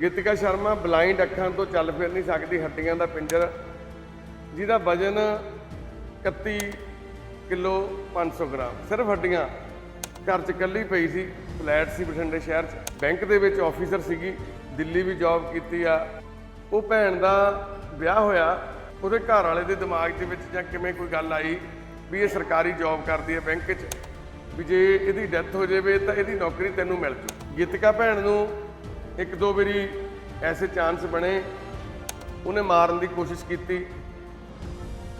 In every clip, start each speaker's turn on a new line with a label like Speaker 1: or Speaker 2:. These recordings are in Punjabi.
Speaker 1: ਗੀਤਿਕਾ ਸ਼ਰਮਾ ਬਲਾਈਂਡ ਅੱਖਾਂ ਤੋਂ ਚੱਲ ਫਿਰ ਨਹੀਂ ਸਕਦੀ, ਹੱਡੀਆਂ ਦਾ ਪਿੰਜਰ। ਜਿਹਦਾ ਵਜ਼ਨ 31 ਕਿਲੋ 500 ਗ੍ਰਾਮ। ਸਿਰਫ ਹੱਡੀਆਂ। ਘਰ 'ਚ ਇਕੱਲੀ ਪਈ ਸੀ, ਫਲੈਟ ਸੀ ਬਠਿੰਡੇ ਸ਼ਹਿਰ 'ਚ। ਬੈਂਕ ਦੇ ਵਿੱਚ ਆਫੀਸਰ ਸੀਗੀ, ਦਿੱਲੀ ਵੀ ਜੌਬ ਕੀਤੀ ਆ। ਉਹ ਭੈਣ ਦਾ ਵਿਆਹ ਹੋਇਆ। ਉਹਦੇ ਘਰ ਵਾਲੇ ਦੇ ਦਿਮਾਗ ਦੇ ਵਿੱਚ ਜਾਂ ਕਿਵੇਂ ਕੋਈ ਗੱਲ ਆਈ ਵੀ ਇਹ ਸਰਕਾਰੀ ਜੌਬ ਕਰਦੀ ਹੈ ਬੈਂਕ 'ਚ, ਵੀ ਜੇ ਇਹਦੀ ਡੈਥ ਹੋ ਜਾਵੇ ਤਾਂ ਇਹਦੀ ਨੌਕਰੀ ਤੈਨੂੰ ਮਿਲ ਜੂ। ਗੀਤਿਕਾ ਭੈਣ ਨੂੰ ਇੱਕ ਦੋ ਵਾਰੀ ਐਸੇ ਚਾਂਸ ਬਣੇ ਉਹਨੇ ਮਾਰਨ ਦੀ ਕੋਸ਼ਿਸ਼ ਕੀਤੀ।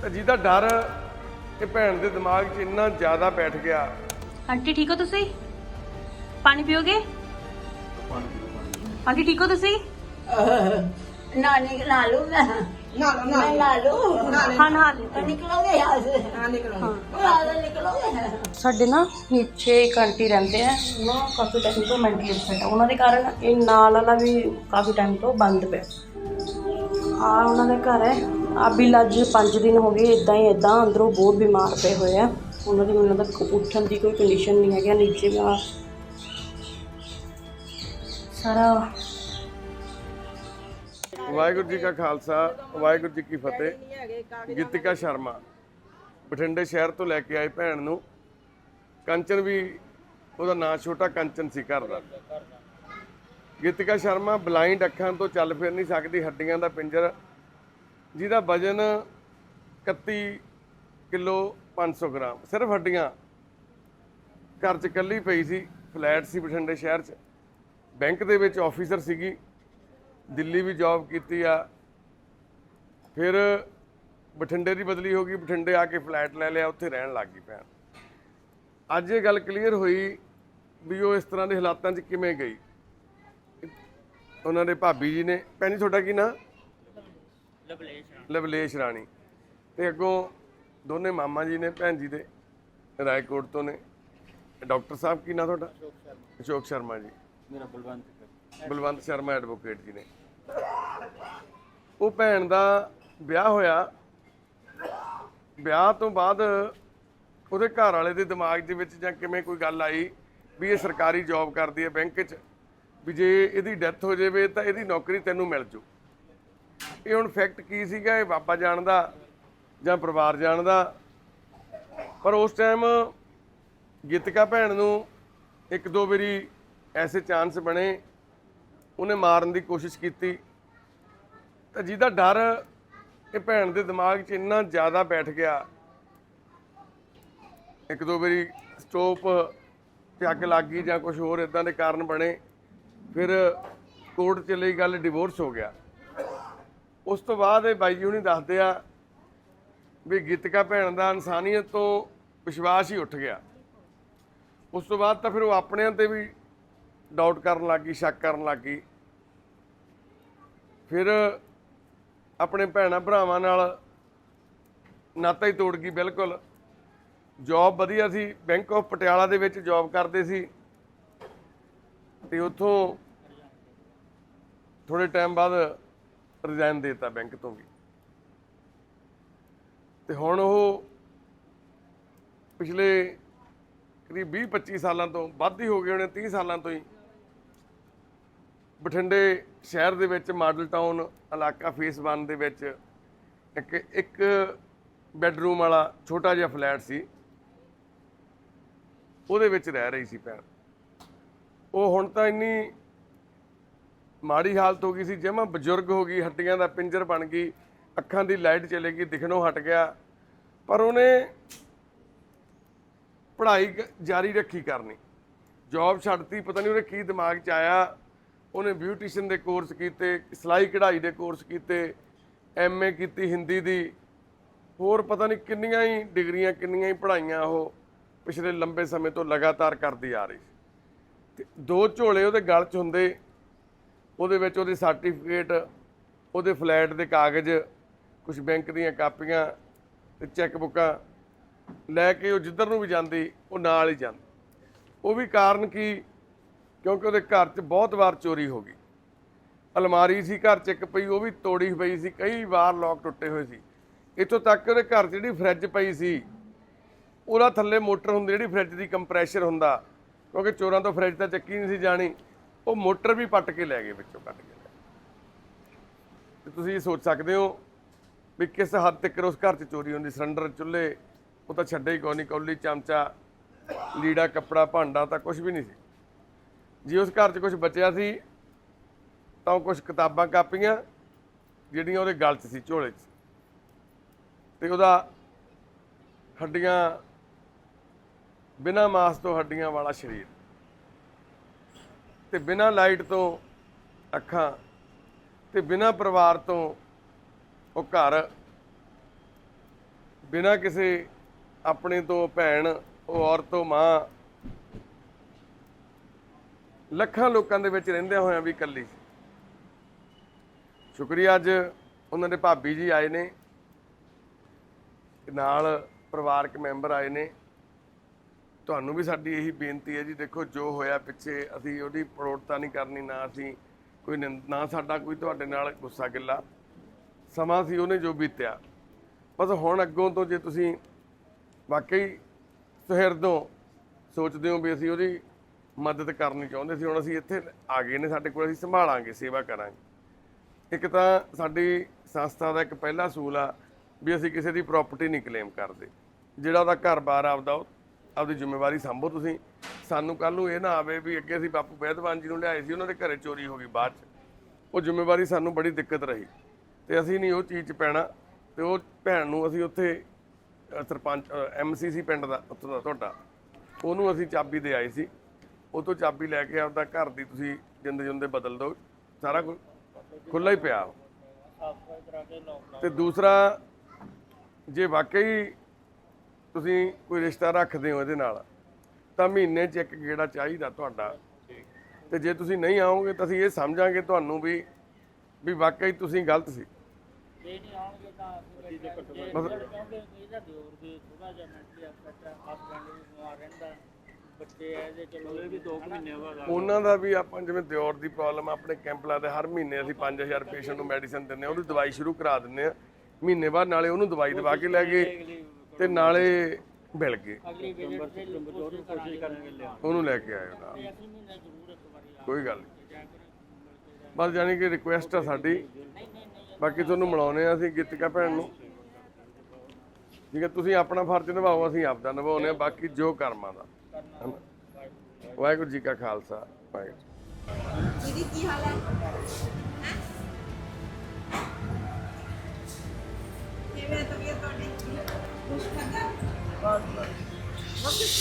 Speaker 1: ਤਾਂ ਜਿਹਦਾ ਡਰ ਇਹ ਭੈਣ ਦੇ ਦਿਮਾਗ 'ਚ ਇੰਨਾ ਜ਼ਿਆਦਾ ਬੈਠ ਗਿਆ।
Speaker 2: ਆਂਟੀ ਠੀਕ ਹੋ ਤੁਸੀਂ? ਪਾਣੀ ਪੀਓਗੇ? ਆਂਟੀ ਠੀਕ ਹੋ ਤੁਸੀਂ?
Speaker 3: ਨਾਨੀ ਲਾ ਲੂ ਮੈਂ।
Speaker 4: ਲਓ।
Speaker 2: ਹਾਂ
Speaker 3: ਨਿਕਲੋਗੇ ਯਾਰ
Speaker 4: ਹਾਂ
Speaker 3: ਯਾਰ ਨਿਕਲੋਗੇ?
Speaker 2: ਸਾਡੇ ਨਾ ਨੀਚੇ ਇੱਕ ਆਂਟੀ ਰਹਿੰਦੇ ਆ। ਨਾ ਕਾਫੀ ਟਾਈਮ ਤੋਂ ਮੈਂਟਲੀ ਅਪਸੈਟ ਆ। ਉਹਨਾਂ ਦੇ ਕਾਰਨ ਇਹ ਨਾਲ ਵਾਲਾ ਵੀ ਕਾਫੀ ਟਾਈਮ ਤੋਂ ਬੰਦ ਪਿਆ। ਆ ਉਹਨਾਂ ਦਾ ਘਰ ਹੈ। ਆ ਬਿੱਲ ਅੱਜ 5 ਦਿਨ ਹੋ ਗਏ। ਇਦਾਂ ਹੀ ਇਦਾਂ ਅੰਦਰੋਂ ਬਹੁਤ ਬਿਮਾਰ ਪਏ ਹੋਏ ਆ। ਉਹਨਾਂ ਦੀ ਮੈਨੂੰ ਲੱਗਦਾ ਉੱਠਣ ਦੀ ਕੋਈ ਕੰਡੀਸ਼ਨ ਨਹੀਂ ਹੈਗੀ। ਨੀਚੇ ਦਾ ਸਾਰਾ
Speaker 1: ਵਾਹਿਗੁਰੂ ਜੀ ਕਾ ਖਾਲਸਾ ਵਾਹਿਗੁਰੂ ਜੀ ਕੀ ਫਤਿਹ। ਗੀਤਿਕਾ ਸ਼ਰਮਾ ਬਠਿੰਡੇ ਸ਼ਹਿਰ ਤੋਂ ਲੈ ਕੇ ਆਏ ਭੈਣ ਨੂੰ। ਕੰਚਨ ਵੀ ਉਹਦਾ ਨਾਂ ਛੋਟਾ ਕੰਚਨ ਸੀ ਘਰ ਦਾ। ਗੀਤਿਕਾ ਸ਼ਰਮਾ ਬਲਾਈਂਡ ਅੱਖਾਂ ਤੋਂ ਚੱਲ ਫਿਰ ਨਹੀਂ ਸਕਦੀ ਹੱਡੀਆਂ ਦਾ ਪਿੰਜਰ। ਜਿਹਦਾ ਵਜ਼ਨ 31 ਕਿਲੋ 500 ਗ੍ਰਾਮ ਸਿਰਫ ਹੱਡੀਆਂ। ਘਰ 'ਚ ਇਕੱਲੀ ਪਈ ਸੀ ਫਲੈਟ ਸੀ ਬਠਿੰਡੇ ਸ਼ਹਿਰ 'ਚ। ਬੈਂਕ ਦੇ ਵਿੱਚ ਆਫੀਸਰ ਸੀਗੀ। ਦਿੱਲੀ ਵੀ ਜੌਬ ਕੀਤੀ ਆ ਫਿਰ ਬਠਿੰਡੇ ਦੀ ਬਦਲੀ ਹੋ ਗਈ ਬਠਿੰਡੇ ਆ ਕੇ ਫਲੈਟ ਲੈ ਲਿਆ ਉੱਥੇ ਰਹਿਣ ਲੱਗ ਗਈ ਭੈਣ। ਅੱਜ ਇਹ ਗੱਲ ਕਲੀਅਰ ਹੋਈ ਵੀ ਉਹ ਇਸ ਤਰ੍ਹਾਂ ਦੇ ਹਾਲਾਤਾਂ 'ਚ ਕਿਵੇਂ ਗਈ। ਉਹਨਾਂ ਦੇ ਭਾਬੀ ਜੀ ਨੇ ਭੈਣੀ ਤੁਹਾਡਾ ਕੀ ਨਾਂ? ਲਵਲੇਸ਼ ਰਾਣੀ। ਤੇ ਅੱਗੋਂ ਦੋਨੇ ਮਾਮਾ ਜੀ ਨੇ ਭੈਣ ਜੀ ਦੇ ਰਾਏਕੋਟ ਤੋਂ ਨੇ। ਡਾਕਟਰ ਸਾਹਿਬ ਕੀ ਨਾਂ ਤੁਹਾਡਾ? ਅਸ਼ੋਕ ਸ਼ਰਮਾ ਜੀ।
Speaker 5: ਮੇਰਾ ਬਲਵੰਤ।
Speaker 1: ਬਲਵੰਤ ਸ਼ਰਮਾ ਐਡਵੋਕੇਟ ਜੀ ਨੇ। ਉਹ ਭੈਣ ਦਾ ਵਿਆਹ ਹੋਇਆ। ਵਿਆਹ ਤੋਂ ਬਾਅਦ ਉਹਦੇ ਘਰ ਵਾਲੇ ਦੇ ਦਿਮਾਗ ਦੇ ਵਿੱਚ ਜਾਂ ਕਿਵੇਂ ਕੋਈ ਗੱਲ ਆਈ ਵੀ ਇਹ ਸਰਕਾਰੀ ਜੌਬ ਕਰਦੀ ਹੈ ਬੈਂਕ 'ਚ, ਵੀ ਜੇ ਇਹਦੀ ਡੈਥ ਹੋ ਜਾਵੇ ਤਾਂ ਇਹਦੀ ਨੌਕਰੀ ਤੈਨੂੰ ਮਿਲ ਜੂ। ਇਹ ਹੁਣ ਫੈਕਟ ਕੀ ਸੀਗਾ? ਇਹ ਬਾਬਾ ਜਾਣਦਾ ਜਾਂ ਪਰਿਵਾਰ ਜਾਣਦਾ। ਪਰ ਉਸ ਟਾਈਮ ਗੀਤਕਾ ਭੈਣ ਨੂੰ ਇੱਕ ਦੋ ਵਾਰੀ ਐਸੇ ਚਾਂਸ ਬਣੇ ਉਹਨੇ ਮਾਰਨ ਦੀ ਕੋਸ਼ਿਸ਼ ਕੀਤੀ। ਤਾਂ ਜਿਹਦਾ ਡਰ ਇਹ ਭੈਣ ਦੇ ਦਿਮਾਗ 'ਚ ਇੰਨਾ ਜ਼ਿਆਦਾ ਬੈਠ ਗਿਆ। ਇੱਕ ਦੋ ਵਾਰੀ ਸਟੋਪ ਤੇ ਅੱਗ ਲੱਗ ਗਈ ਜਾਂ ਕੁਝ ਹੋਰ ਇਦਾਂ ਦੇ ਕਾਰਨ ਬਣੇ, ਫਿਰ ਕੋਰਟ ਚਲੀ ਗੱਲ ਡਿਵੋਰਸ ਹੋ ਗਿਆ। ਉਸ ਤੋਂ ਬਾਅਦ ਇਹ ਬਾਈ ਜੀ ਹੁਣੀ ਦੱਸਦੇ ਆ ਵੀ ਗੀਤਕਾ ਭੈਣ ਦਾ ਇਨਸਾਨੀਅਤ ਤੋਂ ਵਿਸ਼ਵਾਸ ਹੀ ਉੱਠ ਗਿਆ। ਉਸ ਤੋਂ ਬਾਅਦ ਤਾਂ ਫਿਰ ਉਹ ਆਪਣਿਆਂ ਤੇ ਵੀ ਡਾਊਟ ਕਰਨ ਲੱਗ ਗਈ, ਸ਼ੱਕ ਕਰਨ ਲੱਗ ਗਈ। ਫਿਰ ਆਪਣੇ ਭੈਣਾਂ ਭਰਾਵਾਂ ਨਾਲ ਨਾਤਾ ਹੀ ਤੋੜ ਗਈ ਬਿਲਕੁਲ। ਜੌਬ ਵਧੀਆ ਸੀ ਬੈਂਕ ਆਫ ਪਟਿਆਲਾ ਦੇ ਵਿੱਚ ਜੌਬ ਕਰਦੇ ਸੀ। ਤੇ ਉੱਥੋਂ ਥੋੜੇ ਟਾਈਮ ਬਾਅਦ ਰਿਜ਼ਾਈਨ ਦੇਤਾ ਬੈਂਕ ਤੋਂ ਵੀ। ਤੇ ਹੁਣ ਉਹ ਪਿਛਲੇ ਕਰੀਬ 20 25 ਸਾਲਾਂ ਤੋਂ, ਵੱਧ ਹੀ ਹੋ ਗਏ ਹੋਣੇ 30 ਸਾਲਾਂ ਤੋਂ ਹੀ। ਬਠਿੰਡੇ ਸ਼ਹਿਰ ਦੇ ਵਿੱਚ ਮਾਡਲ ਟਾਊਨ ਇਲਾਕਾ ਫੇਸ 1 ਦੇ ਵਿੱਚ ਇੱਕ ਇੱਕ ਬੈੱਡਰੂਮ ਵਾਲਾ ਛੋਟਾ ਜਿਹਾ ਫਲੈਟ ਸੀ। ਉਹਦੇ ਵਿੱਚ ਰਹਿ ਰਹੀ ਸੀ ਭੈਣ। ਉਹ ਹੁਣ ਤਾਂ ਇੰਨੀ ਮਾੜੀ ਹਾਲਤ ਹੋ ਗਈ ਸੀ ਜਿਵੇਂ ਬਜ਼ੁਰਗ ਹੋ ਗਈ, ਹੱਡੀਆਂ ਦਾ ਪਿੰਜਰ ਬਣ ਗਈ, ਅੱਖਾਂ ਦੀ ਲਾਈਟ ਚਲੇ ਗਈ, ਦਿਖਣੋਂ ਹਟ ਗਿਆ। ਪਰ ਉਹਨੇ ਪੜ੍ਹਾਈ ਜਾਰੀ ਰੱਖੀ ਕਰਨੀ। ਜੌਬ ਛੱਡਤੀ, ਪਤਾ ਨਹੀਂ ਉਹਨੇ ਕੀ ਦਿਮਾਗ 'ਚ ਆਇਆ। ਉਹਨੇ ਬਿਊਟੀਸ਼ੀਅਨ ਦੇ ਕੋਰਸ ਕੀਤੇ, ਸਿਲਾਈ ਕਢਾਈ ਦੇ ਕੋਰਸ ਕੀਤੇ ਐਮਏ ਕੀਤੀ ਹਿੰਦੀ ਦੀ। ਹੋਰ ਪਤਾ ਨਹੀਂ ਕਿੰਨੀਆਂ ਹੀ ਡਿਗਰੀਆਂ, ਕਿੰਨੀਆਂ ਹੀ ਪੜ੍ਹਾਈਆਂ ਉਹ ਪਿਛਲੇ ਲੰਬੇ ਸਮੇਂ ਤੋਂ ਲਗਾਤਾਰ ਕਰਦੀ ਆ ਰਹੀ ਸੀ। ਤੇ ਦੋ ਝੋਲੇ ਉਹਦੇ ਗਲ 'ਚ ਹੁੰਦੇ, ਉਹਦੇ ਵਿੱਚ ਉਹਦੇ ਸਰਟੀਫਿਕੇਟ ਉਹਦੇ ਫਲੈਟ ਦੇ ਕਾਗਜ਼ ਕੁਝ ਬੈਂਕ ਦੀਆਂ ਕਾਪੀਆਂ ਤੇ ਚੈੱਕ ਬੁੱਕਾਂ ਲੈ ਕੇ ਉਹ ਜਿੱਧਰ ਨੂੰ ਵੀ ਜਾਂਦੀ, ਉਹ ਨਾਲ ਹੀ ਜਾਂਦੀ। ਉਹ ਵੀ ਕਾਰਨ ਕੀ? ਕਿਉਂਕਿ ਉਹਦੇ ਘਰ 'ਚ ਬਹੁਤ ਵਾਰ ਚੋਰੀ ਹੋ ਗਈ। ਅਲਮਾਰੀ ਸੀ ਘਰ 'ਚ ਇੱਕ ਪਈ, ਉਹ ਵੀ ਤੋੜੀ ਪਈ ਸੀ, ਕਈ ਵਾਰ ਲੋਕ ਟੁੱਟੇ ਹੋਏ ਸੀ। ਇੱਥੋਂ ਤੱਕ ਉਹਦੇ ਘਰ 'ਚ ਜਿਹੜੀ ਫਰਿੱਜ ਪਈ ਸੀ, ਉਹਦਾ ਥੱਲੇ ਮੋਟਰ ਹੁੰਦੀ, ਜਿਹੜੀ ਫਰਿੱਜ ਦੀ ਕੰਪਰੈਸ਼ਰ ਹੁੰਦਾ, ਕਿਉਂਕਿ ਚੋਰਾਂ ਤੋਂ ਫਰਿੱਜ ਤਾਂ ਚੱਕੀ ਨਹੀਂ ਸੀ ਜਾਣੀ, ਉਹ ਮੋਟਰ ਵੀ ਪੱਟ ਕੇ ਲੈ ਗਏ, ਵਿੱਚੋਂ ਕੱਢ ਕੇ ਲੈ ਗਏ। ਤੇ ਤੁਸੀਂ ਇਹ ਸੋਚ ਸਕਦੇ ਹੋ ਵੀ ਕਿਸ ਹੱਦ ਤੱਕ ਉਸ ਘਰ 'ਚ ਚੋਰੀ ਹੁੰਦੀ, ਸਿਲੰਡਰ, ਚੁੱਲ੍ਹੇ, ਉਹ ਤਾਂ ਛੱਡੇ ਹੀ ਕੋਈ ਨਹੀਂ, ਕੌਲੀ, ਚਮਚਾ, ਲੀੜਾ, ਕੱਪੜਾ, ਭਾਂਡਾ ਤਾਂ ਕੁਝ ਵੀ ਨਹੀਂ ਸੀ। ਜੇ ਉਸ ਘਰ 'ਚ ਕੁਝ ਬਚਿਆ ਸੀ, ਤਾਂ ਕੁਝ ਕਿਤਾਬਾਂ ਕਾਪੀਆਂ, ਜਿਹੜੀਆਂ ਉਹਦੇ ਗਲ 'ਚ ਸੀ, ਝੋਲੇ 'ਚ। ਤੇ ਉਹਦਾ ਹੱਡੀਆਂ, ਬਿਨਾਂ ਮਾਸ ਤੋਂ ਹੱਡੀਆਂ ਵਾਲਾ ਸਰੀਰ। ਤੇ ਬਿਨਾਂ ਲਾਈਟ ਤੋਂ ਅੱਖਾਂ, ਤੇ ਬਿਨਾਂ ਪਰਿਵਾਰ ਤੋਂ ਉਹ ਘਰ, ਬਿਨਾਂ ਕਿਸੇ ਆਪਣੇ ਤੋਂ ਭੈਣ, ਉਹ ਔਰਤ ਤੋਂ ਮਾਂ ਲੱਖਾਂ ਲੋਕਾਂ ਦੇ ਵਿੱਚ ਰਹਿੰਦਿਆਂ ਹੋਇਆਂ ਵੀ ਇਕੱਲੀ ਸੀ। ਸ਼ੁਕਰੀਆ ਅੱਜ ਉਹਨਾਂ ਦੇ ਭਾਬੀ ਜੀ ਆਏ ਨੇ ਨਾਲ ਪਰਿਵਾਰਕ ਮੈਂਬਰ ਆਏ ਨੇ। ਤੁਹਾਨੂੰ ਵੀ ਸਾਡੀ ਇਹੀ ਬੇਨਤੀ ਹੈ ਜੀ, ਦੇਖੋ ਜੋ ਹੋਇਆ ਪਿੱਛੇ ਅਸੀਂ ਉਹਦੀ ਪ੍ਰੋੜਤਾ ਨਹੀਂ ਕਰਨੀ, ਨਾ ਅਸੀਂ ਕੋਈ ਨਿੰਦ- ਨਾ ਸਾਡਾ ਕੋਈ ਤੁਹਾਡੇ ਨਾਲ ਗੁੱਸਾ ਗਿੱਲਾ। ਸਮਾਂ ਸੀ ਉਹਨੇ ਜੋ ਬੀਤਿਆ। ਬਸ ਹੁਣ ਅੱਗੋਂ ਤੋਂ ਜੇ ਤੁਸੀਂ ਵਾਕਈ ਸੁਹਿਰਦੋਂ ਸੋਚਦੇ ਹੋ ਵੀ ਅਸੀਂ ਉਹਦੀ ਮਦਦ ਕਰਨੀ ਚਾਹੁੰਦੇ ਸੀ ਹੁਣ ਅਸੀਂ ਇੱਥੇ ਆ ਗਏ ਨੇ ਸਾਡੇ ਕੋਲ ਅਸੀਂ ਸੰਭਾਲਾਂਗੇ ਸੇਵਾ ਕਰਾਂਗੇ। ਇੱਕ ਤਾਂ ਸਾਡੀ ਸੰਸਥਾ ਦਾ ਇੱਕ ਪਹਿਲਾ ਸੂਲ ਆ ਵੀ ਅਸੀਂ ਕਿਸੇ ਦੀ ਪ੍ਰਾਪਰਟੀ ਨਹੀਂ ਕਲੇਮ ਕਰਦੇ। ਜਿਹੜਾ ਉਹਦਾ ਘਰ-ਬਾਰ ਆਪਦਾ ਉਹ ਆਪਦੀ ਜ਼ਿੰਮੇਵਾਰੀ ਸੰਭੋ ਤੁਸੀਂ। ਸਾਨੂੰ ਕੱਲ ਨੂੰ ਇਹ ਨਾ ਆਵੇ ਵੀ ਅੱਗੇ ਅਸੀਂ ਬਾਪੂ ਬੈਦਵਾਨ ਜੀ ਨੂੰ ਲਿਆਏ ਸੀ ਉਹਨਾਂ ਦੇ ਘਰੇ ਚੋਰੀ ਹੋ ਗਈ ਬਾਅਦ ਚ। ਉਹ ਜ਼ਿੰਮੇਵਾਰੀ ਸਾਨੂੰ ਬੜੀ ਦਿੱਕਤ ਰਹੀ। ਤੇ ਅਸੀਂ ਨਹੀਂ ਉਹ ਚੀਜ਼ 'ਚ ਪੈਣਾ ਤੇ ਉਹ ਭੈਣ ਨੂੰ ਅਸੀਂ ਉੱਥੇ ਅ, ਸਰਪੰਚ ਐਮਸੀਸੀ ਪਿੰਡ ਦਾ ਉੱਥੋਂ ਦਾ ਤੁਹਾਡਾ। ਉਹਨੂੰ ਅਸੀਂ ਚਾਬੀ ਦੇ ਆਏ ਸੀ। ਉਹ ਤੋਂ ਚਾਬੀ ਲੈ ਕੇ ਆਪਦਾ ਘਰ ਦੀ ਤੁਸੀਂ ਜਿੰਦ ਜਿੰਦੇ ਬਦਲ ਦਿਓ ਸਾਰਾ ਕੁਝ ਖੁੱਲਾ ਹੀ ਪਿਆ ਤੇ ਦੂਸਰਾ ਜੇ ਵਾਕਈ ਤੁਸੀਂ ਕੋਈ ਰਿਸ਼ਤਾ ਰੱਖਦੇ ਹੋ ਇਹਦੇ ਨਾਲ ਤਾਂ ਮਹੀਨੇ 'ਚ ਇੱਕ ਗੇੜਾ ਚਾਹੀਦਾ ਤੁਹਾਡਾ। ਤੇ ਜੇ ਤੁਸੀਂ ਨਹੀਂ ਆਓਗੇ ਤਾਂ ਅਸੀਂ ਇਹ ਸਮਝਾਂਗੇ ਤੁਹਾਨੂੰ ਵੀ ਵੀ ਵਾਕਈ ਤੁਸੀਂ ਗਲਤ ਸੀ।
Speaker 5: ਇਹ ਨਹੀਂ ਆਉਣਗੇ ਤਾਂ ਅਸੀਂ ਜੇ ਕਿਉਂਕਿ ਇਹਦਾ ਦਿਓਰ ਵੀ ਥੋੜਾ ਜਿਹਾ ਮੈਂਟਲੀ ਅਪਸੈਟ ਹੈ ਹਸਬੈਂਡ ਵੀ ਬਿਮਾਰ ਰਹਿੰਦਾ। ਬੱਚੇ ਐ ਜੇ ਚਲੋ। ਇਹ ਵੀ 2 ਮਹੀਨੇ ਬਾਅਦ
Speaker 1: ਉਹਨਾਂ ਦਾ ਵੀ ਆਪਾਂ ਜਿਵੇਂ ਦਿਓਰ ਦੀ ਪ੍ਰੋਬਲਮ ਆਪਣੇ ਕੈਂਪ ਲਾਦੇ ਹਰ ਮਹੀਨੇ ਅਸੀਂ 5000 ਪੇਸ਼ੈਂਟ ਨੂੰ ਮੈਡੀਸਨ ਦਿੰਦੇ ਆ ਉਹਦੀ ਦਵਾਈ ਸ਼ੁਰੂ ਕਰਾ ਦਿੰਦੇ ਆ ਮਹੀਨੇ ਬਾਅਦ ਨਾਲੇ ਉਹਨੂੰ ਦਵਾਈ ਦਵਾ ਕੇ ਲੈ ਗਏ ਤੇ ਨਾਲੇ ਮਿਲ ਗਏ।
Speaker 5: ਅਗਲੀ ਵਿਜ਼ਿਟ ਤੇ ਕੋਸ਼ਿਸ਼ ਕਰਾਂਗੇ। ਲਿਆ
Speaker 1: ਉਹਨੂੰ ਲੈ ਕੇ ਆਏ ਨਾਲ।
Speaker 5: ਤੇ ਅਸੀਂ ਮਹੀਨੇ ਜ਼ਰੂਰ ਇੱਕ ਵਾਰੀ ਆ
Speaker 1: ਕੋਈ ਗੱਲ ਨਹੀਂ।
Speaker 5: ਜਾਇਆ
Speaker 1: ਬਸ ਜਾਨੀ ਕਿ ਰਿਕੁਐਸਟ ਆ ਸਾਡੀ। ਬਾਕੀ ਤੁਹਾਨੂੰ ਮਿਲਾਉਨੇ ਆ ਅਸੀਂ ਗੀਤਿਕਾ ਭੈਣ ਨੂੰ। ਠੀਕ ਹੈ ਤੁਸੀਂ ਆਪਣਾ ਫਰਜ਼ ਨਿਭਾਓ ਅਸੀਂ ਆਪਦਾ ਨਿਭਾਉਨੇ ਆ ਬਾਕੀ ਜੋ ਕਰਮਾਂ ਦਾ। ਵਾਹਿਗੁਰੂ ਜੀ ਕਾ ਖਾਲਸਾ ਵਾਹਿਗੁਰੂ
Speaker 4: ਜੀ ਕੀ ਹਾਲ ਹੈ? ਹੈਂ? ਕਿਵੇਂ ਹੈ ਤਬੀਅਤ ਤੁਹਾਡੀ? ਕੁਛ ਖਾਧਾ ਬਹੁਤ ਬਹੁਤ ਕੁਛ